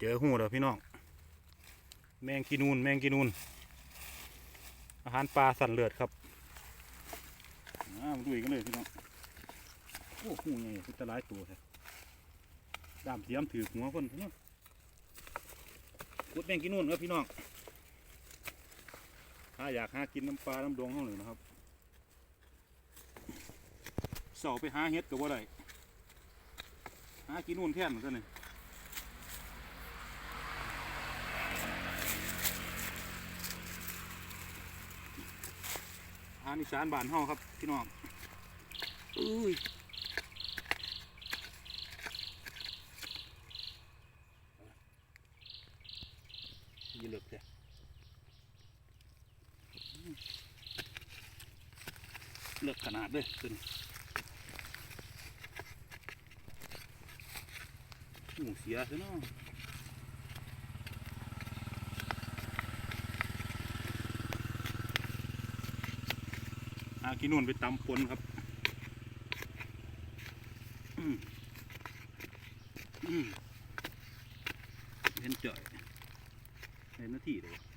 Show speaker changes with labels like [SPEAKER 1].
[SPEAKER 1] เจอหูแล้วพี่น้อง แมงกีนูนแมงกีนูน อาหารปลาสันเลือดครับมาดูอีกกันเลยพี่น้อง โอ้หูใหญ่คือจะหลายตัวแท้ดามเสียมถือหัวคนพี่น้องขุดแมงกีนูนครับพี่น้อง ถ้าอยากหากินน้ำปลา น้ำดองห้องหนึ่งนะครับเสาไปหาเห็ดกับว่าไรหากินนู่นแท่นเหมือนกันเลยารอีสานบ้านเฮาครับพี่น้องอุ้ยยีเหลือกเลยเลือกขนาดเลยตัวนี้หมูเสียซะเนาากินนุ่นไปตำปนครับเห็นจ่อยเห็นหน้าที่เลยวะ